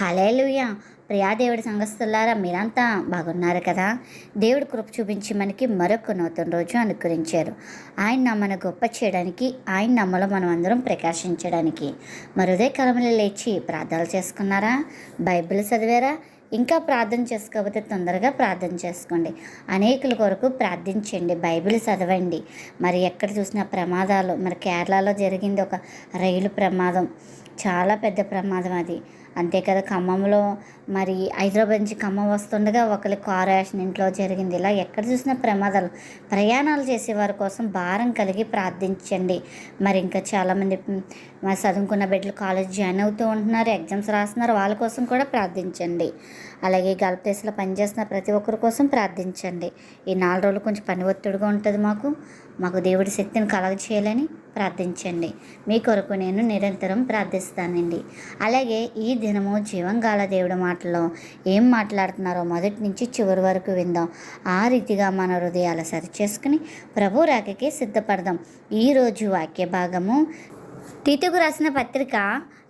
Hallelujah ప్రియాదేవుడి సంఘస్థులారా మీరంతా బాగున్నారు కదా? దేవుడు కృప చూపించి మనకి మరొక నూతన రోజు అనుకరించారు ఆయన నమ్మను గొప్ప చేయడానికి ఆయన నమ్మలో మనం అందరం ప్రకాశించడానికి. మరుదే కలములు లేచి ప్రార్థనలు చేసుకున్నారా? బైబిల్ చదివారా? ఇంకా ప్రార్థన చేసుకోకపోతే తొందరగా ప్రార్థన చేసుకోండి. అనేకుల కొరకు ప్రార్థించండి బైబిల్ చదవండి. మరి ఎక్కడ చూసినా ప్రమాదాలు మరి కేరళలో జరిగింది ఒక రైలు ప్రమాదం. చాలా పెద్ద ప్రమాదం అది. అంతే కదా ఖమ్మంలో మరి హైదరాబాద్ నుంచి ఖమ్మం వస్తుండగా ఒకరి కారు యాక్సిడెంట్లో జరిగింది. ఇలా ఎక్కడ చూసినా ప్రమాదాలు ప్రయాణాలు చేసేవారి కోసం భారం కలిగి ప్రార్థించండి. మరి ఇంకా చాలామంది మరి చదువుకున్న బిడ్డలు కాలేజ్ జాయిన్ అవుతూ ఉంటున్నారు ఎగ్జామ్స్ రాస్తున్నారు వాళ్ళ కోసం కూడా ప్రార్థించండి. అలాగే గల్ఫ్ దేశంలో పనిచేస్తున్న ప్రతి ఒక్కరి కోసం ప్రార్థించండి. ఈ నాలుగు రోజులు కొంచెం పని ఒత్తిడిగా ఉంటుంది మాకు. మాకు దేవుడి శక్తిని కలగ చేయాలని ప్రార్థించండి. మీ కొరకు నేను నిరంతరం ప్రార్థిస్తానండి. అలాగే ఈ దినము జీవంగాల దేవుడి మాటలో ఏం మాట్లాడుతున్నారో మొదటి నుంచి చివరి వరకు విందాం. ఆ రీతిగా మన హృదయాలు సరిచేసుకుని ప్రభు రాకకి సిద్ధపడదాం. ఈరోజు వాక్య భాగము తీతుకు రాసిన పత్రిక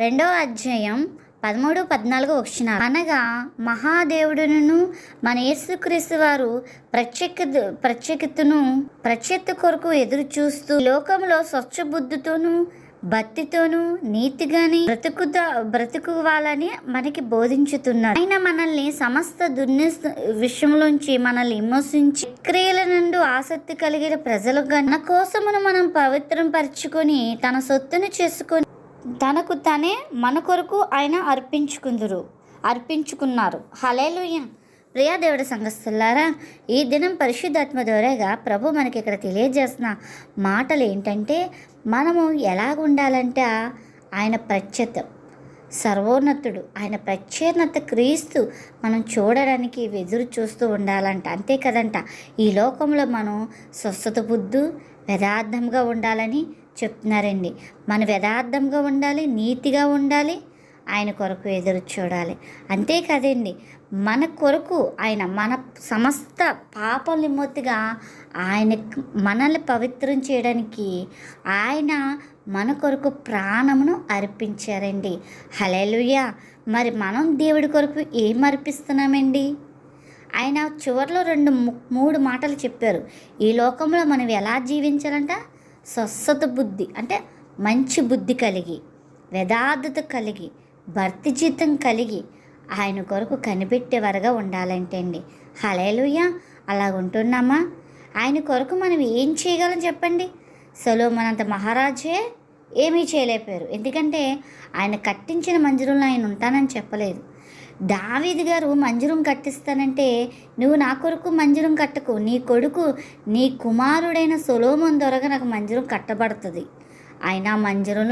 రెండవ అధ్యాయం పదమూడు పద్నాలుగు వచ్చిన అనగా మహాదేవుడును మన యేసుక్రీస్తు వారు ప్రత్యేక ప్రత్యేకతను ప్రత్యేకత కొరకు ఎదురు చూస్తూ లోకంలో స్వచ్ఛ బుద్ధితోనూ భక్తితోనూ నీతిగాని బ్రతుకుదా బ్రతుకువాలని మనకి బోధించుతున్నారు. ఆయన మనల్ని సమస్త దుర్ని విషయంలోంచి మనల్ని విమర్శించి క్రియల నుండి ఆసక్తి కలిగిన ప్రజలు మన కోసమును మనం పవిత్రం పరుచుకొని తన సొత్తును చేసుకొని తనకు తనే మన కొరకు ఆయన అర్పించుకుందురు అర్పించుకున్నారు. హలేలుయ ప్రియాదేవుడు సంఘస్థులారా ఈ దినం పరిశుద్ధాత్మ ద్వారాగా ప్రభు మనకి ఇక్కడ తెలియజేస్తున్న మాటలు ఏంటంటే మనము ఎలాగ ఉండాలంటే ఆయన ప్రత్యేత సర్వోన్నతుడు ఆయన ప్రత్యేకత క్రీస్తు మనం చూడడానికి ఎదురు చూస్తూ ఉండాలంట. అంతే కదంట. ఈ లోకంలో మనం స్వస్థత బుద్ధు యథార్థంగా ఉండాలని చెప్తున్నారండి. మనం యథార్థంగా ఉండాలి నీతిగా ఉండాలి ఆయన కొరకు ఎదురు చూడాలి. అంతే కదండి. మన కొరకు ఆయన మన సమస్త పాప నిమ్మొత్తిగా ఆయన మనల్ని పవిత్రం చేయడానికి ఆయన మన కొరకు ప్రాణమును అర్పించారండి. హలేలుయ మరి మనం దేవుడి కొరకు ఏం అర్పిస్తున్నామండి? ఆయన చివరిలో రెండు మూడు మాటలు చెప్పారు. ఈ లోకంలో మనం ఎలా జీవించాలంట? స్వస్థత బుద్ధి అంటే మంచి బుద్ధి కలిగి యథార్థత కలిగి భర్తీ జీతం కలిగి ఆయన కొరకు కనిపెట్టేవారుగా ఉండాలంటే అండి హలేలుయ్య అలా ఉంటున్నామా? ఆయన కొరకు మనం ఏం చేయగలం చెప్పండి? సొలోమనంత మహారాజే ఏమీ చేయలేకపోయారు. ఎందుకంటే ఆయన కట్టించిన మంజురంలో ఆయన ఉంటానని చెప్పలేదు. దావీది గారు మంజురం కట్టిస్తానంటే నువ్వు నా కొరకు మంజురం కట్టకు నీ కొడుకు నీ కుమారుడైన సొలోమన్ దొరగా నాకు మంజురం కట్టబడుతుంది. ఆయన ఆ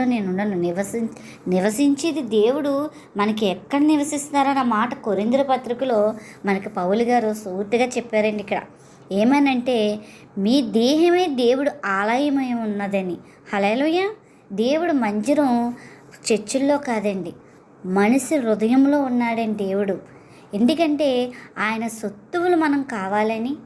నేను ఉండను. నివసి నివసించేది దేవుడు మనకి ఎక్కడ నివసిస్తున్నారన్న మాట కొరింద్ర పత్రికలో మనకి పౌలు గారు సూటిగా చెప్పారండి ఇక్కడ. ఏమనంటే మీ దేహమే దేవుడు ఆలయమై ఉన్నదని. హలలోయ దేవుడు మంజరం చర్చిల్లో కాదండి. మనిషి హృదయంలో ఉన్నాడండి దేవుడు. ఎందుకంటే ఆయన సొత్తువులు మనం కావాలని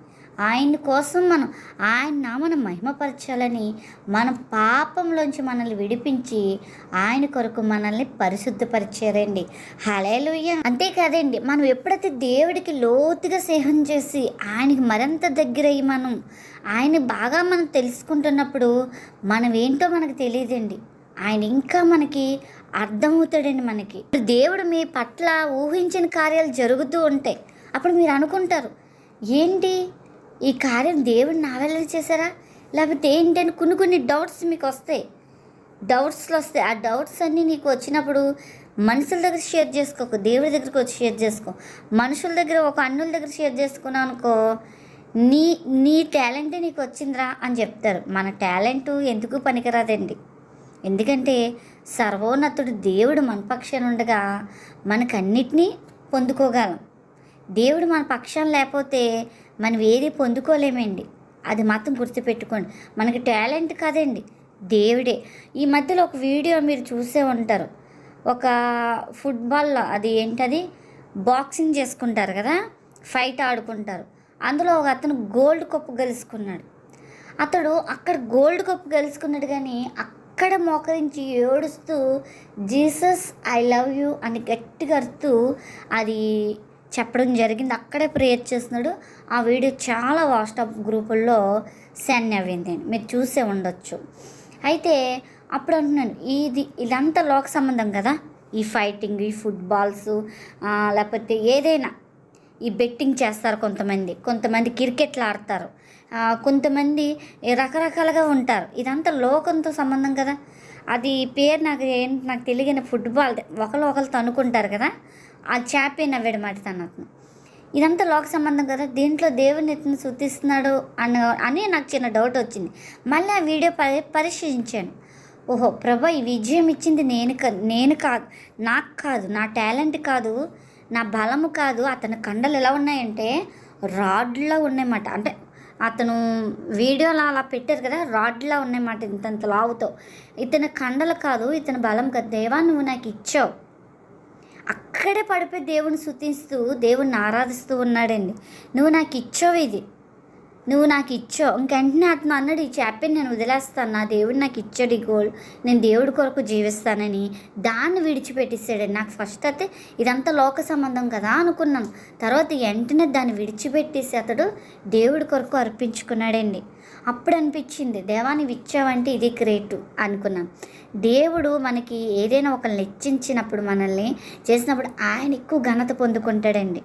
ఆయన కోసం మనం ఆయన నామను మహిమపరచాలని మన పాపంలోంచి మనల్ని విడిపించి ఆయన కొరకు మనల్ని పరిశుద్ధపరిచారండి. హలేలుయ్య అంతేకాదండి మనం ఎప్పుడైతే దేవుడికి లోతుగా స్నేహం చేసి ఆయనకి మరింత దగ్గరయ్యి మనం ఆయన బాగా మనం తెలుసుకుంటున్నప్పుడు మనం ఏంటో మనకు తెలియదండి. ఆయన ఇంకా మనకి అర్థమవుతాడండి మనకి. దేవుడు మీ పట్ల ఊహించిన కార్యాలు జరుగుతూ ఉంటాయి. అప్పుడు మీరు అనుకుంటారు ఏంటి? ఈ కార్యం దేవుడు నా వల్ల చేశారా? లేకపోతే ఏంటని కొన్ని కొన్ని డౌట్స్ మీకు వస్తాయి. డౌట్స్లో వస్తాయి. ఆ డౌట్స్ అన్నీ నీకు వచ్చినప్పుడు మనుషుల దగ్గర షేర్ చేసుకోకు దేవుడి దగ్గరికి వచ్చి షేర్ చేసుకో. మనుషుల దగ్గర ఒక అన్నుల దగ్గర షేర్ చేసుకున్నావు అనుకో నీ నీ టాలెంటే నీకు వచ్చిందిరా అని చెప్తారు. మన టాలెంట్ ఎందుకు పనికిరాదండి? ఎందుకంటే సర్వోన్నతుడు దేవుడు మన పక్షాన ఉండగా మనకన్నిటినీ పొందుకోగలం. దేవుడు మన పక్షం లేకపోతే మనం ఏది పొందుకోలేమండి. అది మాత్రం గుర్తుపెట్టుకోండి. మనకి టాలెంట్ కాదండి. దేవుడే. ఈ మధ్యలో ఒక వీడియో మీరు చూసే ఉంటారు. ఒక ఫుట్బాల్లో అది ఏంటది? బాక్సింగ్ చేసుకుంటారు కదా? ఫైట్ ఆడుకుంటారు. అందులో ఒక అతను గోల్డ్ కప్పు గెలుచుకున్నాడు. అతడు అక్కడ గోల్డ్ కప్ గెలుచుకున్నాడు కానీ అక్కడ మోకరించి ఏడుస్తూ జీసస్ ఐ లవ్ యూ అని గట్టిగా అరుతూ అది చెప్పడం జరిగింది. అక్కడే ప్రేయర్ చేస్తున్నాడు. ఆ వీడియో చాలా వాట్సాప్ గ్రూపుల్లో సెండ్ అవ్వింది మీరు చూసే ఉండొచ్చు. అయితే అప్పుడు అంటున్నాను ఇది ఇదంతా లోక సంబంధం కదా? ఈ ఫైటింగ్ ఈ ఫుట్బాల్స్ లేకపోతే ఏదైనా ఈ బెట్టింగ్ చేస్తారు కొంతమంది. కొంతమంది క్రికెట్లు ఆడతారు. కొంతమంది రకరకాలుగా ఉంటారు. ఇదంతా లోకంతో సంబంధం కదా? అది పేరు నాకు ఏంటి నాకు తెలియని ఫుట్బాల్ ఒకరు ఒకరు తనుకుంటారు కదా? ఆ చాంపియన్ నవ్వాడు మాట తను అతను. ఇదంతా లోక సంబంధం కదా దీంట్లో దేవుని ఎత్తున శుద్ధిస్తున్నాడు అన్న అని నాకు చిన్న డౌట్ వచ్చింది. మళ్ళీ ఆ వీడియో పరి పరిశీలించాను. ఓహో ప్రభా ఈ విజయం ఇచ్చింది నేను నేను కాదు నాకు కాదు నా టాలెంట్ కాదు నా బలము కాదు అతని కండలు ఎలా ఉన్నాయంటే రాడ్లా ఉన్నాయన్నమాట. అంటే అతను వీడియోలో అలా పెట్టారు కదా రాడ్లా ఉన్నాయన్నమాట ఇంతంత లావుతో. ఇతని కండలు కాదు ఇతని బలం కాదు. దేవా నువ్వు నాకు ఇచ్చావు. అక్కడే పడిపోయి దేవుని శుతిస్తూ దేవుణ్ణి ఆరాధిస్తూ ఉన్నాడండి. నువ్వు నాకు ఇచ్చావు ఇది. నువ్వు నాకు ఇచ్చావు. ఇంకెంటనే అతను అన్నాడు ఈ చాప్ని నేను వదిలేస్తాను. నా దేవుడు నాకు ఇచ్చాడు ఈ గోల్ నేను దేవుడి కొరకు జీవిస్తానని దాన్ని విడిచిపెట్టేసాడు నాకు ఫస్ట్ అయితే ఇదంతా లోక సంబంధం కదా అనుకున్నాను. తర్వాత వెంటనే దాన్ని విడిచిపెట్టేసి అతడు దేవుడి కొరకు అర్పించుకున్నాడండి. అప్పుడు అనిపించింది దేవాన్ని ఇచ్చావంటే ఇది గ్రేటు అనుకున్నాను. దేవుడు మనకి ఏదైనా ఒకరిని హెచ్చించినప్పుడు మనల్ని చేసినప్పుడు ఆయన ఎక్కువ ఘనత పొందుకుంటాడండి.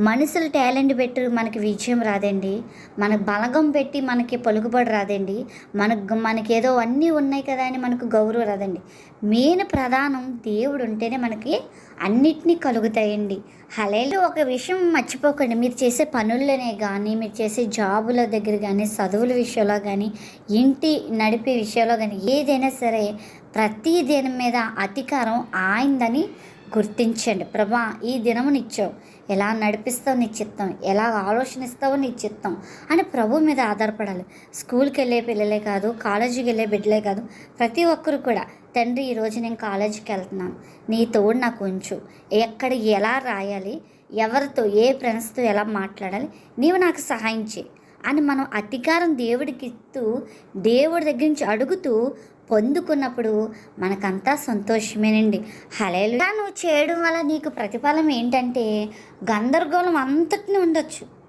మనుషులు టాలెంట్ పెట్టి మనకి విజయం రాదండి. మన బలగం పెట్టి మనకి పలుకుబడి రాదండి. మనకు మనకేదో అన్నీ ఉన్నాయి కదా అని మనకు గౌరవం రాదండి. మెయిన్ ప్రధానం దేవుడు ఉంటేనే మనకి అన్నిటినీ కలుగుతాయండి. హలేలు ఒక విషయం మర్చిపోకండి. మీరు చేసే పనుల్లోనే కానీ మీరు చేసే జాబుల దగ్గర కానీ చదువుల విషయంలో కానీ ఇంటి నడిపే విషయంలో కానీ ఏదైనా సరే ప్రతి దేని మీద అధికారం ఆయిందని గుర్తించండి. ప్రభా ఈ దినము నిచ్చావు ఎలా నడిపిస్తావు నీ చిత్తం? ఎలా ఆలోచనిస్తావో నీ చిత్తం? అని ప్రభు మీద ఆధారపడాలి. స్కూల్కి వెళ్ళే పిల్లలే కాదు కాలేజీకి వెళ్ళే బిడ్డలే కాదు ప్రతి ఒక్కరు కూడా తండ్రి ఈరోజు నేను కాలేజీకి వెళ్తున్నాను. నీ తోడు నాకు ఉంచు. ఎక్కడ ఎలా రాయాలి? ఎవరితో ఏ ఫ్రెండ్స్తో ఎలా మాట్లాడాలి? నీవు నాకు సహాయం చేయి అని మనం అధికారం దేవుడికి ఇస్తూ దేవుడి దగ్గర నుంచి అడుగుతూ పొందుకున్నప్పుడు మనకంతా సంతోషమేనండి. హలేలు నువ్వు చేయడం వల్ల నీకు ప్రతిఫలం ఏంటంటే గందరగోళం అంతటిని ఉండొచ్చు.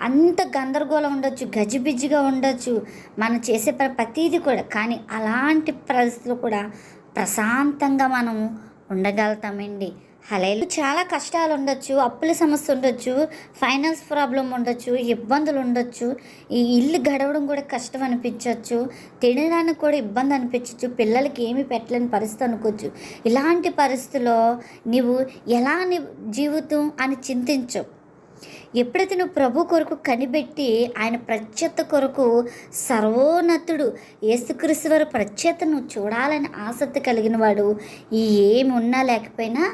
అంత గందరగోళం ఉండొచ్చు గజిబిజిగా ఉండొచ్చు మనం చేసే ప్ర- ప్రతీది కూడా. కానీ అలాంటి పరిస్థితులు కూడా ప్రశాంతంగా మనం ఉండగలుగుతామండి. హలేలు. చాలా కష్టాలు ఉండొచ్చు అప్పుల సమస్య ఉండొచ్చు ఫైనాన్స్ ప్రాబ్లం ఉండొచ్చు ఇబ్బందులు ఉండొచ్చు. ఈ ఇల్లు గడవడం కూడా కష్టం అనిపించవచ్చు తినడానికి కూడా ఇబ్బంది అనిపించవచ్చు పిల్లలకి ఏమి పెట్టలేని పరిస్థితి అనుకోవచ్చు. ఇలాంటి పరిస్థితుల్లో నీవు ఎలా నీ జీవితం అని చింతించవు ఎప్పుడైతే నువ్వు ప్రభు కొరకు కనిపెట్టి ఆయన ప్రత్యేత కొరకు సర్వోన్నతుడు యేసుక్రీస్తు వారి ప్రత్యత నువ్వు చూడాలని ఆసక్తి కలిగిన వాడు ఈ లేకపోయినా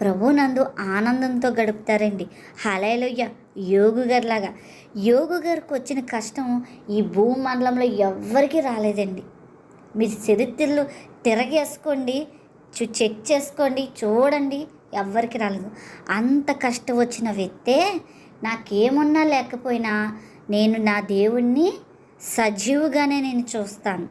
ప్రభునందు ఆనందంతో గడుపుతారండి. హలయలోయ యోగు గారిలాగా. యోగు గారికి వచ్చిన కష్టం ఈ భూమండలంలో ఎవ్వరికీ రాలేదండి. మీరు చరిత్రలు తిరగేసుకోండి చూ చెక్ చేసుకోండి చూడండి ఎవ్వరికి రాలేదు. అంత కష్టం వచ్చిన వ్యక్తే నాకేమున్నా లేకపోయినా నేను నా దేవుణ్ణి సజీవుగానే నేను చూస్తాను.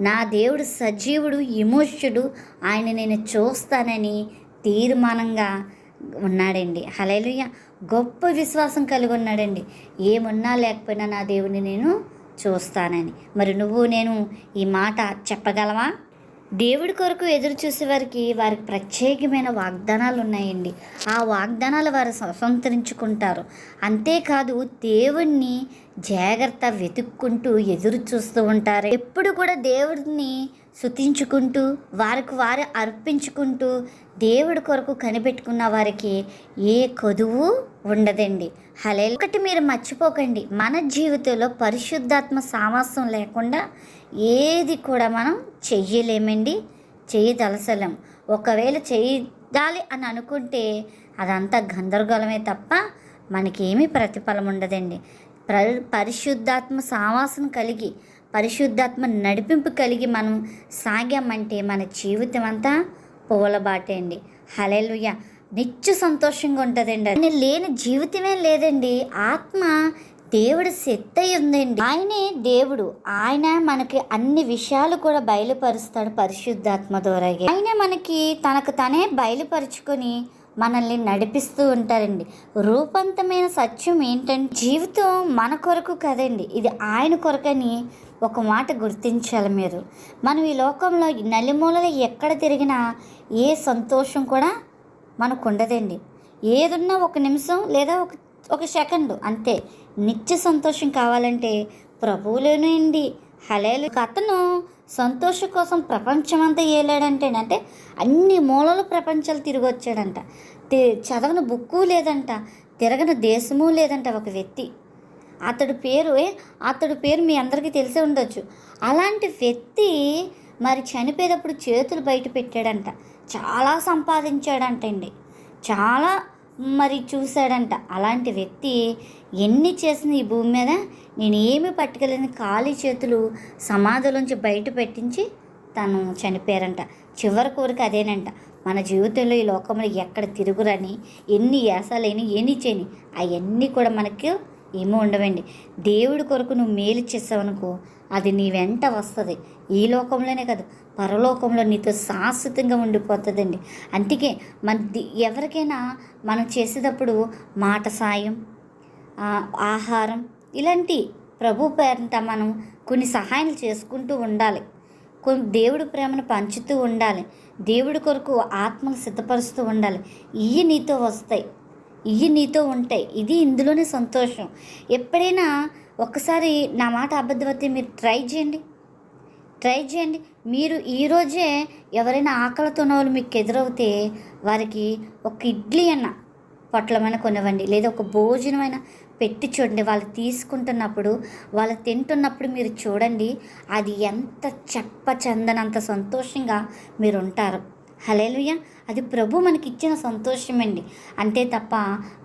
నా దేవుడు సజీవుడు విమోచుడు ఆయన నేను చూస్తానని తీర్మానంగా ఉన్నాడండి. హలేలుయ్య గొప్ప విశ్వాసం కలిగి ఉన్నాడండి. ఏమున్నా లేకపోయినా నా దేవుని నేను చూస్తానని. మరి నువ్వు నేను ఈ మాట చెప్పగలవా? దేవుడి కొరకు ఎదురు చూసే వారికి వారికి ప్రత్యేకమైన వాగ్దానాలు ఉన్నాయండి. ఆ వాగ్దానాలు వారు స్వతంత్రించుకుంటారు. అంతేకాదు దేవుణ్ణి జాగ్రత్త వెతుక్కుంటూ ఎదురు చూస్తూ ఉంటారు. ఎప్పుడు కూడా దేవుడిని శుతించుకుంటూ వారికి వారు అర్పించుకుంటూ దేవుడి కొరకు కనిపెట్టుకున్న వారికి ఏ కొదువు ఉండదండి. హలే ఒకటి మీరు మర్చిపోకండి మన జీవితంలో పరిశుద్ధాత్మ సామాసం లేకుండా ఏది కూడా మనం చెయ్యలేమండి చేయదలసలేం ఒకవేళ చేయాలి అని అనుకుంటే అదంతా గందరగోళమే తప్ప మనకేమీ ప్రతిఫలం ఉండదండి. ప్ర పరిశుద్ధాత్మ సావాసం కలిగి పరిశుద్ధాత్మ నడిపింపు కలిగి మనం సాగామంటే మన జీవితం అంతా పువ్వులబాటే అండి. హలేలుయ నిత్య సంతోషంగా ఉంటుందండి ఆయన లేని జీవితమే లేదండి. ఆత్మ దేవుడు శక్తి అయి ఉందండి. ఆయనే దేవుడు. ఆయన మనకి అన్ని విషయాలు కూడా బయలుపరుస్తాడు పరిశుద్ధాత్మ ద్వారా ఆయన మనకి తనకు తనే బయలుపరుచుకొని మనల్ని నడిపిస్తూ ఉంటారండి. రూపంతమైన సత్యం ఏంటంటే జీవితం మన కొరకు కదండి. ఇది ఆయన కొరకని ఒక మాట గుర్తించాలి మీరు. మనం ఈ లోకంలో నలిమూలలు ఎక్కడ తిరిగినా ఏ సంతోషం కూడా మనకు ఉండదండి. ఏదున్నా ఒక నిమిషం లేదా ఒక ఒక సెకండ్ అంతే. నిత్య సంతోషం కావాలంటే ప్రభువులోనే అండి హలేలు అతను సంతోషం కోసం ప్రపంచమంతా ఏలాడంటే అంటే అన్ని మూలలు ప్రపంచాలు తిరిగి వచ్చాడంట. తి- చదవని బుక్కు లేదంట. తిరగని దేశము లేదంట ఒక వ్యక్తి. అతడు పేరు అతడు పేరు మీ అందరికీ తెలిసే ఉండొచ్చు. అలాంటి వ్యక్తి మరి చనిపోయేటప్పుడు చేతులు బయట పెట్టాడంట. చాలా సంపాదించాడంటండి చాలా మరి చూశాడంట. అలాంటి వ్యక్తి ఎన్ని చేసిన ఈ భూమి మీద? నేను ఏమి పట్టుకెళ్ళని ఖాళీ చేతులు సమాధిలోంచి బయట పెట్టించి తను చనిపోయారంట. చివరి కోరిక అదేనంట. మన జీవితంలో ఈ లోకంలో ఎక్కడ తిరుగురని ఎన్ని యాసాలని ఎన్ని చేయని అవన్నీ కూడా మనకు ఏమో ఉండవండి. దేవుడి కొరకు నువ్వు మేలు చేసావనుకో అది నీ వెంట వస్తుంది. ఈ లోకంలోనే కాదు పరలోకంలో నీతో శాశ్వతంగా ఉండిపోతుందండి. అందుకే మన ఎవరికైనా మనం చేసేటప్పుడు మాట సాయం ఆహారం ఇలాంటి ప్రభు పేరంట మనం కొన్ని సహాయాలు చేసుకుంటూ ఉండాలి. కొన్ని దేవుడి ప్రేమను పంచుతూ ఉండాలి. దేవుడి కొరకు ఆత్మను సిద్ధపరుస్తూ ఉండాలి. ఇవి నీతో వస్తాయి. ఇవి నీతో ఉంటాయి ఇది ఇందులోనే సంతోషం. ఎప్పుడైనా ఒక్కసారి నా మాట అబద్ధమైతే మీరు ట్రై చేయండి. ట్రై చేయండి. మీరు ఈరోజే ఎవరైనా ఆకలితో వాళ్ళు మీకు ఎదురవుతే వారికి ఒక ఇడ్లీ అన్న పొట్లమైన కొనివ్వండి. లేదా ఒక భోజనమైన పెట్టి చూడండి. వాళ్ళు తీసుకుంటున్నప్పుడు వాళ్ళు తింటున్నప్పుడు మీరు చూడండి. అది ఎంత చెప్పచందనంత సంతోషంగా మీరు ఉంటారు. హలేలుయ అది ప్రభు మనకి ఇచ్చిన సంతోషం అండి అంతే తప్ప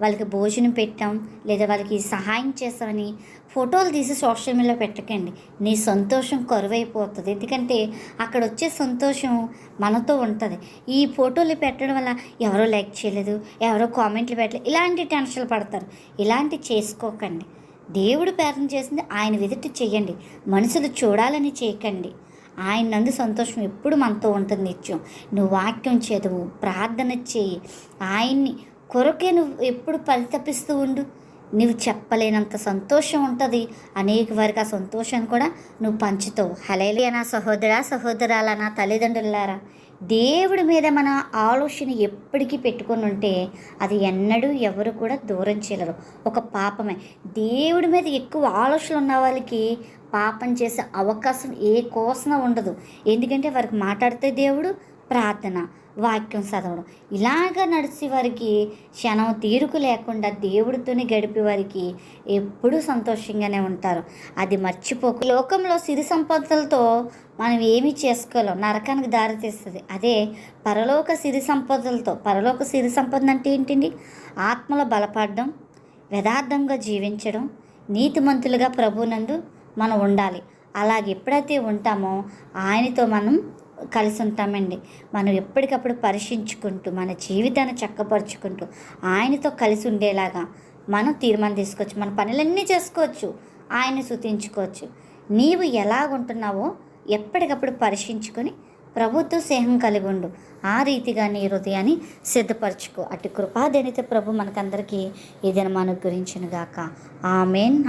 వాళ్ళకి భోజనం పెట్టాం లేదా వాళ్ళకి సహాయం చేస్తామని ఫోటోలు తీసి సోషల్ మీడియాలో పెట్టకండి. నీ సంతోషం కరువైపోతుంది. ఎందుకంటే అక్కడ వచ్చే సంతోషం మనతో ఉంటుంది. ఈ ఫోటోలు పెట్టడం వల్ల ఎవరో లైక్ చేయలేదు ఎవరో కామెంట్లు పెట్టలేదు ఇలాంటి టెన్షన్లు పడతారు. ఇలాంటి చేసుకోకండి. దేవుడు ప్రేరణ చేసింది ఆయన విదిట చెయ్యండి. మనుషులు చూడాలని చేయకండి. ఆయన నందు సంతోషం ఎప్పుడు మనతో ఉంటుంది నిత్యం. నువ్వు వాక్యం చదువు ప్రార్థన చేయి. ఆయన్ని కొరకే నువ్వు ఎప్పుడు పరితపిస్తూ ఉండు. నువ్వు చెప్పలేనంత సంతోషం ఉంటుంది. అనేక వారికి ఆ సంతోషాన్ని కూడా నువ్వు పంచుతావు. హలేలియా నా సహోదరా సహోదరాల నా తల్లిదండ్రులారా దేవుడి మీద మన ఆలోచన ఎప్పటికీ పెట్టుకొని ఉంటే అది ఎన్నడూ ఎవరు కూడా దూరం చేయలేరు ఒక పాపమే. దేవుడి మీద ఎక్కువ ఆలోచనలు ఉన్న వాళ్ళకి పాపం చేసే అవకాశం ఏ కోసన ఉండదు. ఎందుకంటే వారికి మాట్లాడితే దేవుడు ప్రార్థన వాక్యం చదవడం. ఇలాగ నడిచే వారికి క్షణం తీరుకు లేకుండా దేవుడితోనే గడిపే వారికి ఎప్పుడూ సంతోషంగానే ఉంటారు. అది మర్చిపోకు. లోకంలో సిరి సంపదలతో మనం ఏమీ చేసుకోలేం. నరకానికి దారితీస్తుంది అదే పరలోక సిరి సంపదలతో. పరలోక సిరి సంపద అంటే ఏంటండి? ఆత్మలో బలపడడం యథార్థంగా జీవించడం నీతిమంతులుగా ప్రభునందు మనం ఉండాలి. అలాగే ఎప్పుడైతే ఉంటామో ఆయనతో మనం కలిసి ఉంటామండి మనం ఎప్పటికప్పుడు పరీక్షించుకుంటూ మన జీవితాన్ని చక్కపరుచుకుంటూ ఆయనతో కలిసి ఉండేలాగా మనం తీర్మానం తీసుకోవచ్చు. మన పనులన్నీ చేసుకోవచ్చు. ఆయన్ని శుతించుకోవచ్చు నీవు ఎలా ఉంటున్నావో ఎప్పటికప్పుడు పరీక్షించుకొని ప్రభుత్వ స్నేహం కలిగి ఉండు ఆ రీతిగా నీ హృదయాన్ని సిద్ధపరచుకో. అటు కృపాదేనితే ప్రభు మనకందరికీ ఏదైనా మన గురించినగాక ఆమెన్.